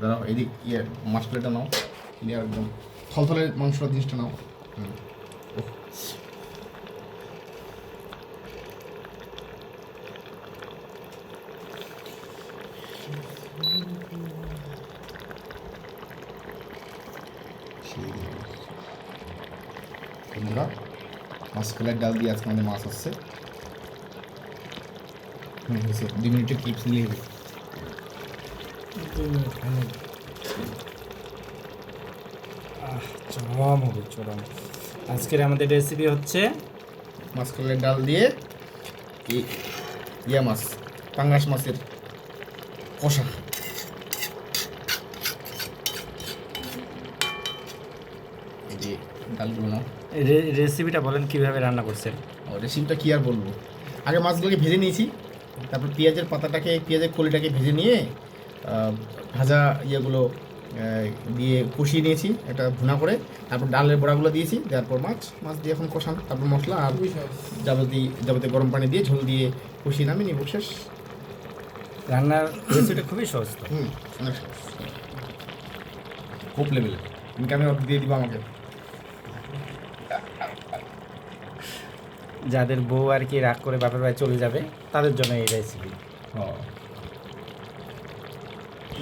দাঁড়াও, এদিক ইয়ে মাছ প্লেটটা নাও ক্লিয়ার একদম থলথলে মাংসটা জিনিসটা নাও। মাছ কলার ডাল দিয়ে আজকে আমাদের মাছ আসছে। হুম দুই মিনিটের ক্লিপস নিয়ে চরম হবে চরম আজকের আমাদের রেসিপি হচ্ছে মাছ কলার ডাল দিয়ে ইয়া মাছ পাঙ্গাস মাছের কষা। ডালগুলো রে- রেসিপিটা বলেন কীভাবে রান্না করছেন? রেসিপিটা কি আর বলব? আগে মাছগুলোকে ভেজে নিয়েছি তারপর পেঁয়াজের পাতাটাকে পেঁয়াজের কলিটাকে ভেজে নিয়ে ভাজা ইয়েগুলো দিয়ে কষিয়ে নিয়েছি একটা ভুনা করে। তারপর ডালের বড়াগুলো দিয়েছি দেওয়ার পর মাছ মাছ দিয়ে এখন কষান। তারপর মশলা আর যাবতীয় যাবতীয় গরম পানি দিয়ে ঝোল দিয়ে কষিয়ে নামিয়ে নিব শেষ। রান্নার রেসিপিটা খুবই সহজ হুম অনেক সহজ। খুব লেভেলে। ইনকামে দিয়ে দিব আমাকে। যাদের বউ আর কি রাগ করে বাপের বাড়ি চলে যাবে তাদের জন্য এই রেসিপি ও